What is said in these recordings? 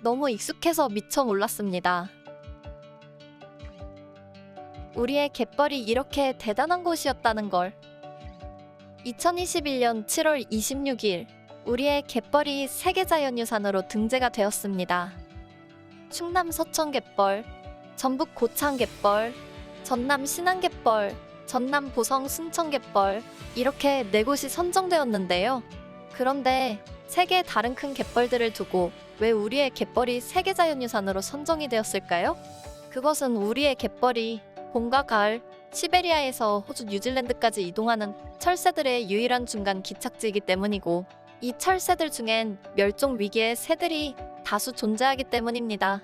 너무 익숙해서 미처 몰랐습니다. 우리의 갯벌이 이렇게 대단한 곳이었다는 걸. 2021년 7월 26일, 우리의 갯벌이 세계자연유산으로 등재가 되었습니다. 충남 서천 갯벌, 전북 고창 갯벌, 전남 신안 갯벌, 전남 보성 순천 갯벌, 이렇게 네 곳이 선정되었는데요. 그런데 세 개의 다른 큰 갯벌들을 두고 왜 우리의 갯벌이 세계 자연유산으로 선정이 되었을까요? 그것은 우리의 갯벌이 봄과 가을, 시베리아에서 호주, 뉴질랜드까지 이동하는 철새들의 유일한 중간 기착지이기 때문이고 이 철새들 중엔 멸종 위기의 새들이 다수 존재하기 때문입니다.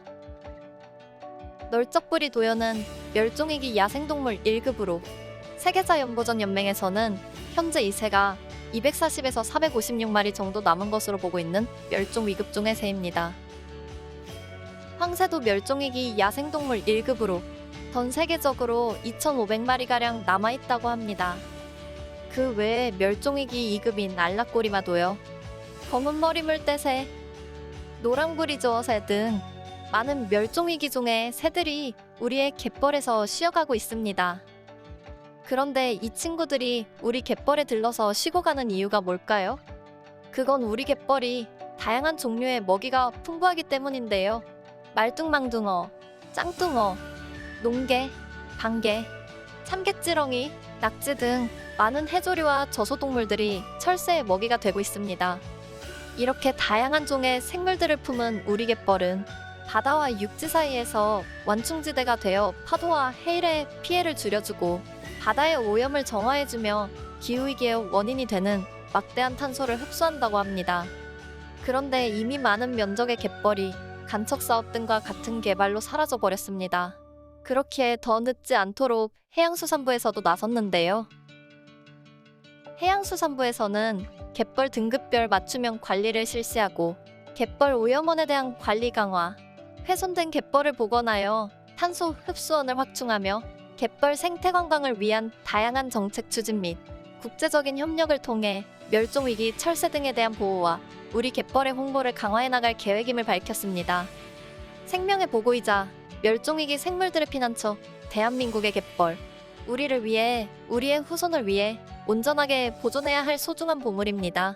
널쩍부리 도연은 멸종위기 야생동물 1급으로 세계자연보전 연맹에서는 현재 이 새가 240에서 456마리 정도 남은 것으로 보고 있는 멸종 위급 중의 새입니다. 황새도 멸종위기 야생동물 1급으로 전 세계적으로 2,500마리가량 남아있다고 합니다. 그 외에 멸종위기 2급인 알락고리마도요. 검은 머리 물대새, 노랑부리 저어새 등 많은 멸종위기 종의 새들이 우리의 갯벌에서 쉬어가고 있습니다. 그런데 이 친구들이 우리 갯벌에 들러서 쉬고 가는 이유가 뭘까요? 그건 우리 갯벌이 다양한 종류의 먹이가 풍부하기 때문인데요. 말뚱망둥어, 짱뚱어, 농개, 방개, 참개찌렁이, 낙지 등 많은 해조류와 저소동물들이 철새의 먹이가 되고 있습니다. 이렇게 다양한 종의 생물들을 품은 우리 갯벌은 바다와 육지 사이에서 완충지대가 되어 파도와 해일의 피해를 줄여주고 바다의 오염을 정화해주며 기후위기의 원인이 되는 막대한 탄소를 흡수한다고 합니다. 그런데 이미 많은 면적의 갯벌이 간척 사업 등과 같은 개발로 사라져 버렸습니다. 그렇기에 더 늦지 않도록 해양수산부에서도 나섰는데요. 해양수산부에서는 갯벌 등급별 맞춤형 관리를 실시하고 갯벌 오염원에 대한 관리 강화, 훼손된 갯벌을 복원하여 탄소 흡수원을 확충하며 갯벌 생태 관광을 위한 다양한 정책 추진 및 국제적인 협력을 통해 멸종 위기 철새 등에 대한 보호와 우리 갯벌의 홍보를 강화해 나갈 계획임을 밝혔습니다. 생명의 보고이자 멸종 위기 생물들의 피난처 대한민국의 갯벌 우리를 위해 우리의 후손을 위해 온전하게 보존해야 할 소중한 보물입니다.